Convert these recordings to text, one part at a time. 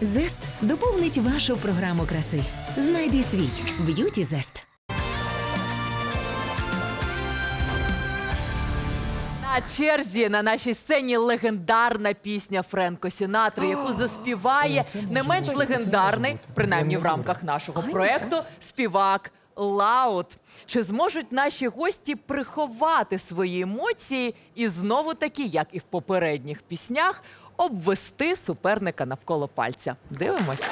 Зест доповнить вашу програму краси. Знайди свій б'юті зест. На черзі на нашій сцені легендарна пісня Френко Сінатри, яку заспіває не менш легендарний, принаймні в рамках нашого проекту, співак Лаут. Чи зможуть наші гості приховати свої емоції і знову таки, як і в попередніх піснях, обвести суперника навколо пальця? Дивимось.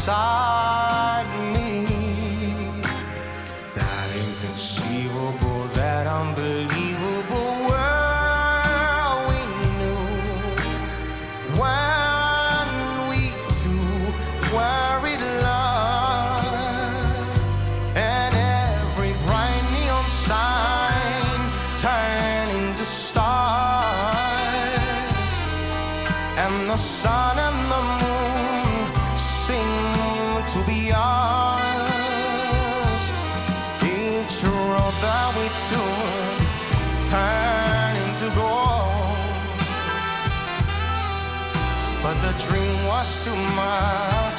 Beside me, that inconceivable, that unbelievable world we knew. When we two were in love. And every bright neon sign turned into stars. And the sun dream was too much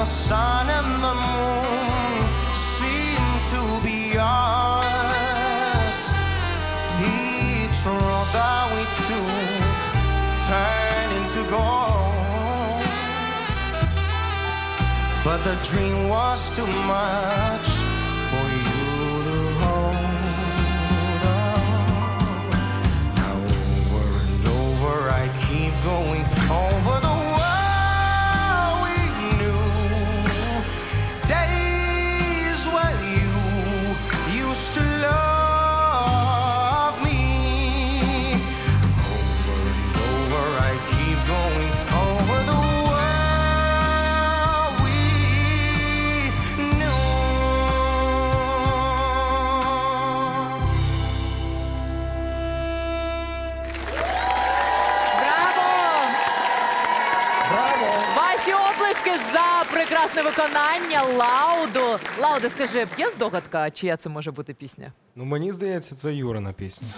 the sun and the moon seem to be ours. Each road that we took turned into gold. But the dream was too much прекрасне виконання Лауду. Лауди, скажи, є здогадка, чия це може бути пісня? Ну мені здається, це Юрина пісня.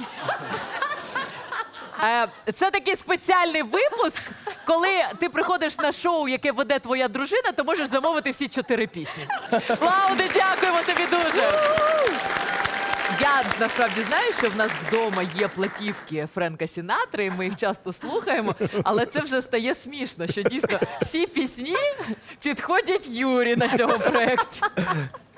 Е, Це такий спеціальний випуск, коли ти приходиш на шоу, яке веде твоя дружина, то можеш замовити всі чотири пісні. Лауди, дякуємо тобі дуже. Я насправді знаю, що в нас вдома є платівки Френка Сінатри, і ми їх часто слухаємо, але це вже стає смішно, що дійсно всі пісні підходять Юрі на цьому проєкті.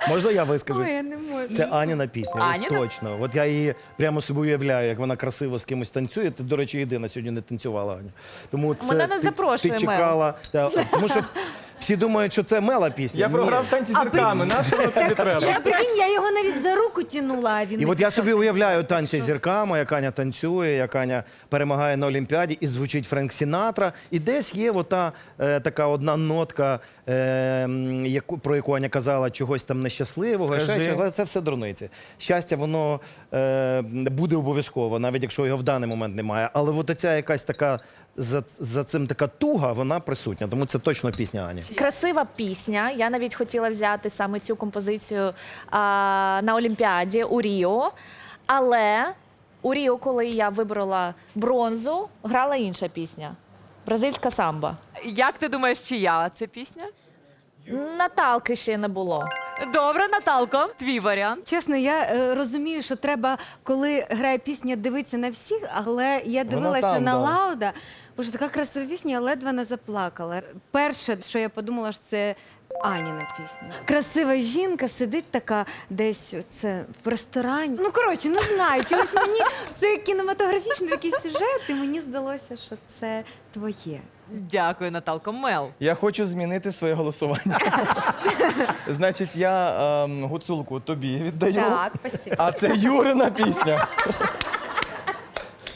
Можна я вискажусь? Ой, я не можу. Це Аніна пісня. от Аніна? Точно. От я її прямо собі уявляю, як вона красиво з кимось танцює. Ти, до речі, єдина сьогодні не танцювала, Аня. Тому це Вона нас ти, запрошує, ти Мел. чекала. Та, тому що всі думають, що це мела пісня. Я Ні. програв танці зірками, на що воно тобі треба? Я прикинь, я його навіть за руку тянула, а він І не от я собі уявляю танці з зірками, як Аня танцює, як Аня перемагає на Олімпіаді, і звучить Френк Сінатра. І десь є ота е, така одна нотка, е, м, яку, про яку Аня казала, чогось там нещасливого. Скажи. Ще, чогось, але це все дурниці. Щастя, воно е, буде обов'язково, навіть якщо його в даний момент немає. Але от оця якась така за, за цим така туга, вона присутня. Тому це точно пісня Ані. Красива пісня. Я навіть хотіла взяти саме цю композицію а, на Олімпіаді у Ріо. Але у Ріо, коли я вибрала бронзу, грала інша пісня. Бразильська самба. Як ти думаєш, чия це пісня? Наталки ще не було. Добре, Наталко, твій варіант. Чесно, я е, розумію, що треба, коли грає пісня, дивитися на всіх, але я дивилася там, на да. Лауда. Боже, така красива пісня, я ледве не заплакала. Перше, що я подумала, що це Аніна пісня. Красива жінка сидить така десь це в ресторані. Ну коротше, не знаю. Чогось мені це кінематографічний такий сюжет, і мені здалося, що це твоє. Дякую, Наталко. Мел. Я хочу змінити своє голосування. Значить, я ем, гуцулку тобі віддаю. Так, спасибо. А це Юрина пісня.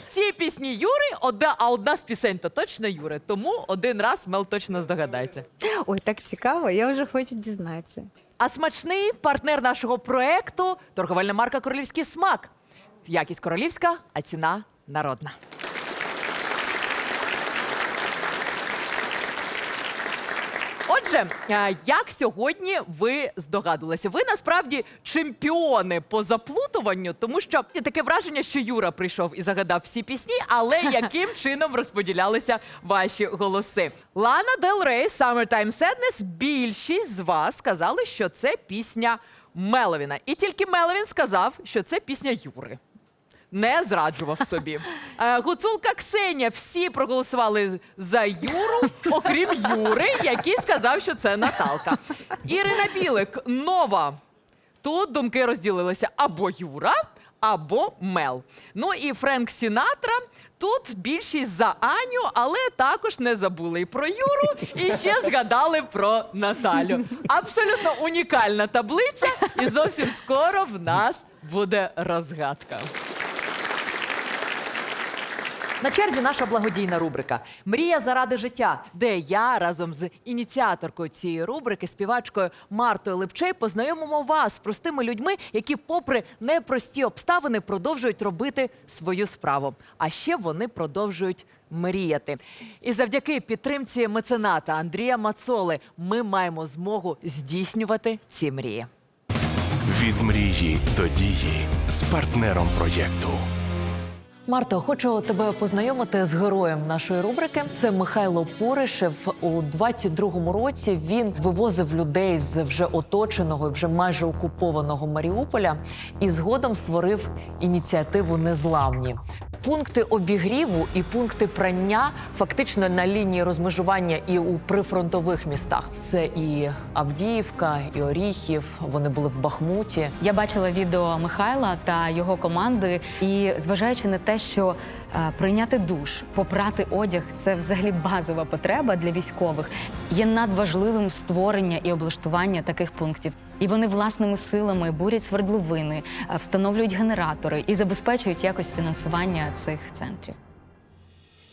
Ці пісні Юри, одна, а одна з пісень то точно Юри. Тому один раз Мел точно здогадається. Ой, так цікаво, я вже хочу дізнатися. А смачний партнер нашого проекту торговельна марка Королівський смак. Якість королівська, а ціна народна. Отже, е, як сьогодні ви здогадувалися? Ви насправді чемпіони по заплутуванню, тому що таке враження, що Юра прийшов і загадав всі пісні, але яким чином розподілялися ваші голоси? Лана Дел Рей, Summertime Sadness, більшість з вас сказали, що це пісня Меловіна. І тільки Меловін сказав, що це пісня Юри не зраджував собі. Е, Гуцулка Ксенія всі проголосували за Юру, окрім Юри, який сказав, що це Наталка. Ірина Білик нова. Тут думки розділилися або Юра, або Мел. Ну і Френк Сінатра. Тут більшість за Аню, але також не забули і про Юру, і ще згадали про Наталю. Абсолютно унікальна таблиця, і зовсім скоро в нас буде розгадка. На черзі наша благодійна рубрика Мрія заради життя, де я разом з ініціаторкою цієї рубрики, співачкою Мартою Липчей, познайомимо вас з простими людьми, які, попри непрості обставини, продовжують робити свою справу. А ще вони продовжують мріяти. І завдяки підтримці мецената Андрія Мацоли ми маємо змогу здійснювати ці мрії. Від мрії до дії з партнером проєкту. Марто, хочу тебе познайомити з героєм нашої рубрики. Це Михайло Пуришев. У 22-му році він вивозив людей з вже оточеного вже майже окупованого Маріуполя і згодом створив ініціативу Незламні. Пункти обігріву і пункти прання фактично на лінії розмежування і у прифронтових містах. Це і Авдіївка, і Оріхів. Вони були в Бахмуті. Я бачила відео Михайла та його команди, і зважаючи на те, що е, прийняти душ, попрати одяг це взагалі базова потреба для військових. Є надважливим створення і облаштування таких пунктів. І вони власними силами бурять свердловини, е, встановлюють генератори і забезпечують якось фінансування цих центрів.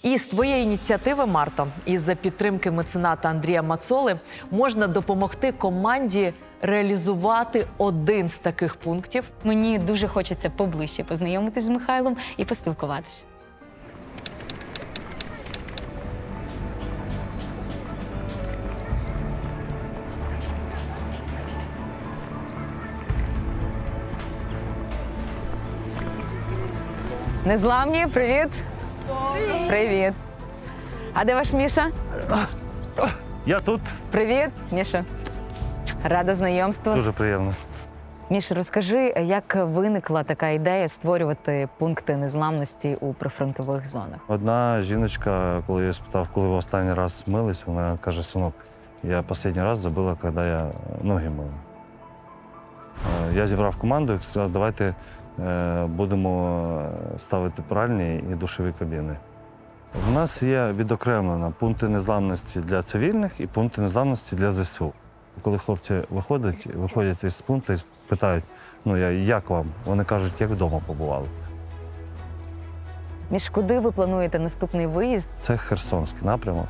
І з твоєї ініціативи, Марто, і за підтримки мецената Андрія Мацоли можна допомогти команді реалізувати один з таких пунктів. Мені дуже хочеться поближче познайомитись з Михайлом і поспілкуватися. Незламні, привіт. Привіт. А де ваш Міша? Я тут Привіт, Міша. Рада знайомству. дуже приємно. Міша, розкажи, як виникла така ідея створювати пункти незламності у прифронтових зонах? Одна жіночка, коли я спитав, коли ви останній раз мились, вона каже: синок, я останній раз забула, коли я ноги мив. Е, Я зібрав команду і сказав, давайте будемо ставити пральні і душові кабіни. У нас є відокремлено пункти незламності для цивільних і пункти незламності для ЗСУ. Коли хлопці виходять, виходять із пункту і питають, ну я як вам? Вони кажуть, як вдома побували. Між куди ви плануєте наступний виїзд? Це Херсонський напрямок.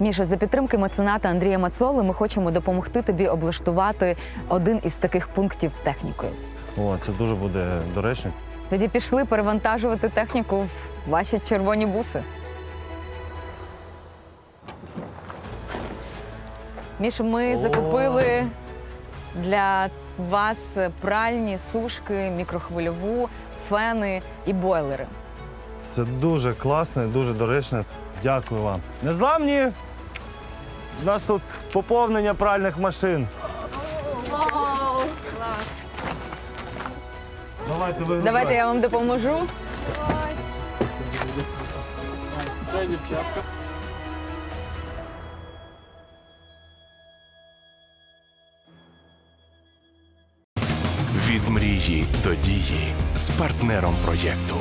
Міша, за підтримки мецената Андрія Мацоли ми хочемо допомогти тобі облаштувати один із таких пунктів технікою. О, це дуже буде доречно. Тоді пішли перевантажувати техніку в ваші червоні буси. Міша, ми закупили для вас пральні, сушки, мікрохвильову, фени і бойлери. Це дуже класно і дуже доречно. Дякую вам. Незламні! У нас тут поповнення пральних машин. Давайте ви. Давайте я вам допоможу. Від мрії до дії з партнером проєкту